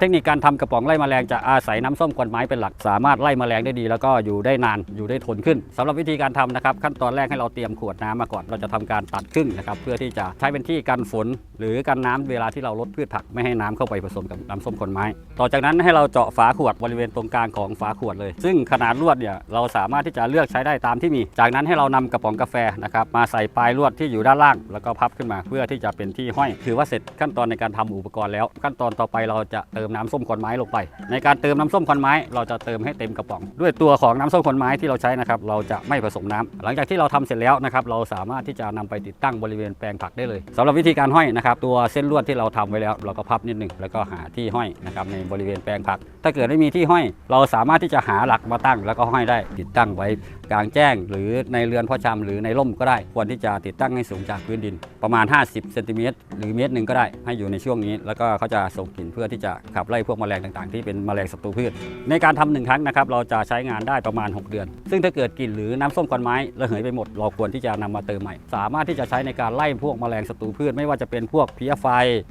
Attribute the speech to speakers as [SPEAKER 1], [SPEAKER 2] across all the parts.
[SPEAKER 1] เทคนิคการทำกระป๋องไล่แมลงจะอาศัยน้ำส้มควันไม้เป็นหลัก สามารถไล่แมลงได้ดี แล้วก็อยู่ได้นานอยู่ได้ทนขึ้นสำหรับวิธีการทำนะครับขั้นตอนแรกให้เราเตรียมขวดน้ำมาก่อนเราจะทำการตัดครึ่งนะครับเพื่อที่จะใช้เป็นที่กันฝน หรือกันน้ำเวลาที่เราลดพืชผักไม่ให้น้ำเข้าไปผสมกับน้ำส้มควันไม้ ต่อจากนั้นให้เราเจาะฝาขวดบริเวณตรงกลางของฝาขวดเลย ซึ่งขนาดลวดเนี่ยเราสามารถที่จะเลือกใช้ได้ตามที่มี จากนั้นให้เรานำกระป๋องกาแฟนะครับมาใส่ปลายลวดที่อยู่ด้านล่าง แล้วก็พับขึ้นมาเพื่อที่จะเป็นที่ห้อย ถือว่าเสร็จขั้นตอนในการทำอุปกรณ์แล้ว ขั้นตอนต่อไปเราจะเติมน้ำส้มควันไม้ลงไป ในการเติมน้ำส้มควันไม้ เราจะเติมให้เต็มกระป๋อง ด้วยตัวของน้ำส้มควันไม้ที่เราใช้นะครับเราจะไม่ผสมน้ำหลังจากที่เราทำเสร็จแล้วนะครับเราสามารถที่จะนำไปติดตั้งบริเวณแปลงผักได้เลยสำหรับวิธีการห้อยนะครับตัวเส้นลวดที่เราทำไว้แล้ว เราก็พับนิดหนึ่งแล้วก็หาที่ห้อยนะครับในบริเวณแปลงผัก ถ้าเกิดไม่มีที่ห้อย เราสามารถที่จะหาหลักมาตั้ง แล้วก็ห้อยได้ติดตั้งไว้กลางแจ้ง หรือในเรือนพ่อชำหรือในร่มก็ได้ ควรที่จะติดตั้งให้สูงจากพื้นดิน ประมาณ 50เซนติเมตรหรือเมตรหนึ่งก็ได้ให้อยู่ในช่วงนี้ แล้วก็เขาจะส่งกลิ่นเพื่อที่จะขับไล่พวกแมลงต่างๆ ที่เป็นแมลงศัตรูพืช ในการทำหนึ่งครั้งนะครับเราจะใช้งานได้ประมาณ 6 เดือน ซึ่งถ้าเกิดกลิ่นหรือน้ำส้มควันไม้ระเหยไปหมดเราควรที่จะนำมาเติมใหม่ สามารถที่จะใช้ในการไล่พวกแมลงศัตรูพืช ไม่ว่าจะเป็นพวกเพลี้ยไฟ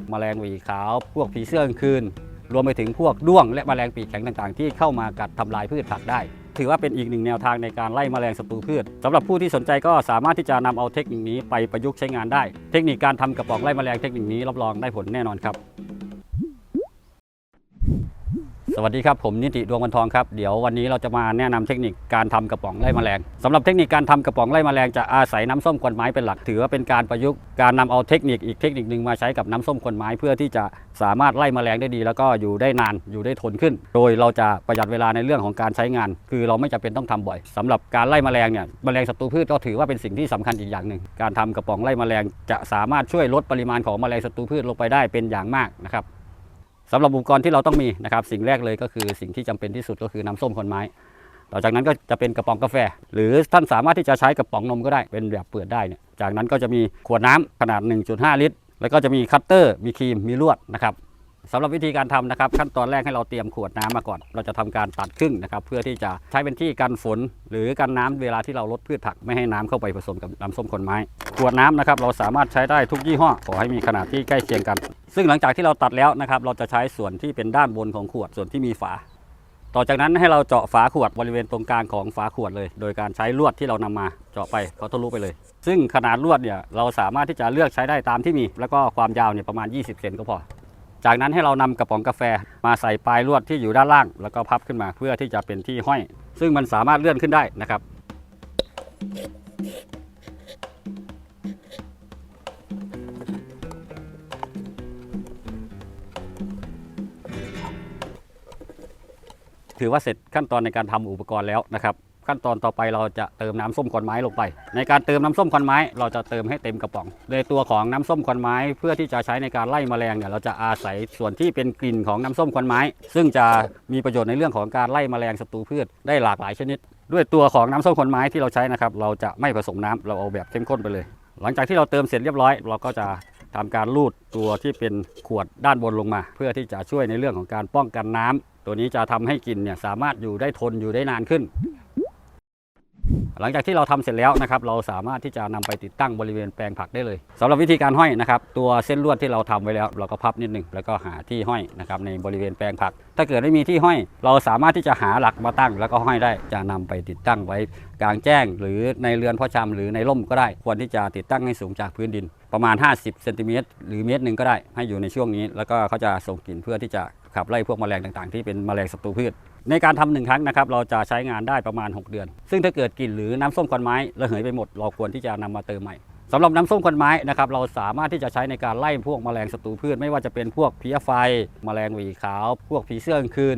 [SPEAKER 1] แมลงหวีขาว พวกผีเสื้อกลางคืนรวมไปถึงพวกด้วงและแมลงปีกแข็งต่างๆ ที่เข้ามากัดทำลายพืชผักได้ ถือว่าเป็นอีกหนึ่งแนวทางในการไล่แมลงศัตรูพืชสำหรับผู้ที่สนใจก็สามารถที่จะนำเอาเทคนิคนี้ไปประยุกต์ใช้งานได้ เทคนิคการทำกระป๋องไล่แมลงเทคนิคนี้รับรองได้ผลแน่นอนครับ สวัสดีครับ ผมนิติดวงวันทองครับ เดี๋ยววันนี้เราจะมาแนะนำเทคนิคการทำกระป๋องไล่แมลงสำหรับเทคนิคการทำกระป๋องไล่แมลงจะอาศัยน้ำส้มควันไม้เป็นหลักถือว่าเป็นการประยุกต์การนำเอาเทคนิคอีกเทคนิคหนึ่งมาใช้กับน้ำส้มควันไม้เพื่อที่จะสามารถไล่แมลงได้ดี แล้วก็อยู่ได้นานอยู่ได้ทนขึ้น โดยเราจะประหยัดเวลาในเรื่องของการใช้งาน คือเราไม่จำเป็นต้องทำบ่อยสำหรับการไล่แมลงเนี่ยแมลงศัตรูพืชก็ถือว่าเป็นสิ่งที่สำคัญอีกอย่างหนึ่งการทำกระป๋องไล่แมลงจะสามารถช่วยลดปริมาณของแมลงศัตรูพืชลงไปได้เป็นอย่างมากนะครับ สำหรับอุปกรณ์ที่เราต้องมีนะครับสิ่งแรกเลยก็คือสิ่งที่จำเป็นที่สุดก็คือน้ำส้มคนไม้ต่อจากนั้นก็จะเป็นกระป๋องกาแฟ หรือท่านสามารถที่จะใช้กระป๋องนมก็ได้เป็นแบบเปิดได้เนี่ยจากนั้นก็จะมีขวดน้ำขนาด 1.5 ลิตร แล้วก็จะมีคัตเตอร์ มีครีมมีลวดนะครับสำหรับวิธีการทำนะครับ ขั้นตอนแรกให้เราเตรียมขวดน้ำมาก่อน เราจะทำการตัดครึ่งนะครับเพื่อที่จะใช้เป็นที่กันฝน หรือกันน้ำเวลาที่เราลดพืชผักไม่ให้น้ำเข้าไปผสมกับน้ำส้มคนไม้ ขวดน้ำนะครับเราสามารถใช้ได้ทุกยี่ห้อขอให้มีขนาดที่ใกล้เคียงกัน ซึ่งหลังจากที่เราตัดแล้วนะครับ เราจะใช้ส่วนที่เป็นด้านบนของขวดส่วนที่มีฝา ต่อจากนั้นให้เราเจาะฝาขวดบริเวณตรงกลางของฝาขวดเลย โดยการใช้ลวดที่เรานำมาเจาะไปเขาทะลุไปเลย ซึ่งขนาดลวดเนี่ยเราสามารถที่จะเลือกใช้ได้ตามที่มี แล้วก็ความยาวเนี่ยประมาณ 20เซนก็พอ จากนั้นให้เรานำกระป๋องกาแฟมาใส่ปลายลวดที่อยู่ด้านล่าง แล้วก็พับขึ้นมาเพื่อที่จะเป็นที่ห้อย ซึ่งมันสามารถเลื่อนขึ้นได้นะครับ ถือว่าเสร็จขั้นตอนในการทำอุปกรณ์แล้วนะครับขั้นตอนต่อไปเราจะเติมน้ำส้มควันไม้ลงไป ในการเติมน้ำส้มควันไม้ เราจะเติมให้เต็มกระป๋องโดยตัวของน้ำส้มควันไม้เพื่อที่จะใช้ในการไล่แมลงเนี่ยเราจะอาศัยส่วนที่เป็นกลิ่นของน้ำส้มควันไม้ ซึ่งจะมีประโยชน์ในเรื่องของการไล่แมลงศัตรูพืชได้หลากหลายชนิด ด้วยตัวของน้ำส้มควันไม้ที่เราใช้นะครับเราจะไม่ผสมน้ำเราเอาแบบเข้มข้นไปเลย หลังจากที่เราเติมเสร็จเรียบร้อย เราก็จะทำการลูดตัวที่เป็นขวดด้านบนลงมา เพื่อที่จะช่วยในเรื่องของการป้องกันน้ำ ตัวนี้จะทำให้กลิ่นเนี่ยสามารถอยู่ได้ทนอยู่ได้นานขึ้น หลังจากที่เราทำเสร็จแล้วนะครับเราสามารถที่จะนำไปติดตั้งบริเวณแปลงผักได้เลยสำหรับวิธีการห้อยนะครับตัวเส้นลวดที่เราทำไว้แล้ว เราก็พับนิดนึงแล้วก็หาที่ห้อยนะครับในบริเวณแปลงผัก ถ้าเกิดไม่มีที่ห้อย เราสามารถที่จะหาหลักมาตั้ง แล้วก็ห้อยได้จะนำไปติดตั้งไว้กลางแจ้ง หรือในเรือนพ่อชำหรือในร่มก็ได้ ควรที่จะติดตั้งให้สูงจากพื้นดิน ประมาณ 50เซนติเมตรหรือเมตรหนึ่งก็ได้ให้อยู่ในช่วงนี้ แล้วก็เขาจะส่งกลิ่นเพื่อที่จะขับไล่พวกแมลงต่างๆ ที่เป็นแมลงศัตรูพืช ในการทำหนึ่งครั้งนะครับเราจะใช้งานได้ประมาณ 6 เดือน ซึ่งถ้าเกิดกลิ่นหรือน้ำส้มควันไม้ระเหยไปหมดเราควรที่จะนำมาเติมใหม่สำหรับน้ำส้มควันไม้นะครับเราสามารถที่จะใช้ในการไล่พวกแมลงศัตรูพืช ไม่ว่าจะเป็นพวกเพลี้ยไฟ แมลงหวีขาว พวกผีเสื้อกลางคืน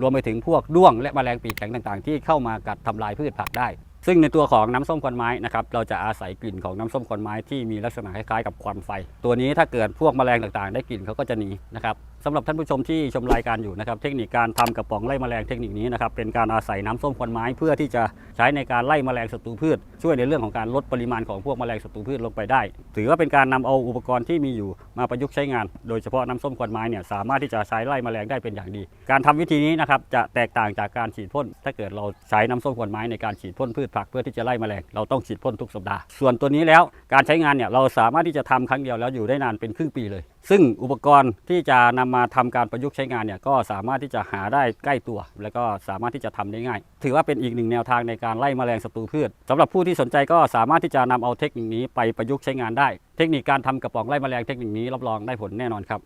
[SPEAKER 1] รวมไปถึงพวกด้วงและแมลงปีกแข็งต่างๆ ที่เข้ามากัดทำลายพืชผักได้ ซึ่งในตัวของน้ำส้มควันไม้นะครับเราจะอาศัยกลิ่นของน้ำส้มควันไม้ที่มีลักษณะคล้ายๆกับควันไฟ ตัวนี้ถ้าเกิดพวกแมลงต่างๆ ได้กลิ่นเขาก็จะหนีนะครับสำหรับท่านผู้ชมที่ชมรายการอยู่นะครับเทคนิคการทำกระป๋องไล่แมลงเทคนิคนี้นะครับเป็นการอาศัยน้ำส้มควันไม้เพื่อที่จะใช้ในการไล่แมลงศัตรูพืช ช่วยในเรื่องของการลดปริมาณของพวกแมลงศัตรูพืชลงไปได้ ถือว่าเป็นการนำเอาอุปกรณ์ที่มีอยู่มาประยุกต์ใช้งาน โดยเฉพาะน้ำส้มควันไม้เนี่ยสามารถที่จะใช้ไล่แมลงได้เป็นอย่างดี การทำวิธีนี้นะครับจะแตกต่างจากการฉีดพ่นถ้าเกิดเราใช้น้ำส้มควันไม้ในการฉีดพ่นพืชผักเพื่อที่จะไล่แมลงเราต้องฉีดพ่นทุกสัปดาห์ ส่วนตัวนี้แล้วการใช้งานเนี่ยเราสามารถที่จะทำครั้งเดียวแล้วอยู่ได้นานเป็นครึ่งปีเลย ซึ่งอุปกรณ์ที่จะนำมาทำการประยุกต์ใช้งานเนี่ยก็สามารถที่จะหาได้ใกล้ตัว แล้วก็สามารถที่จะทำได้ง่าย ถือว่าเป็นอีกหนึ่งแนวทางในการไล่แมลงศัตรูพืชสำหรับผู้ที่สนใจก็สามารถที่จะนำเอาเทคนิคนี้ไปประยุกต์ใช้งานได้ เทคนิคการทำกระป๋องไล่แมลงเทคนิคนี้รับรองได้ผลแน่นอนครับ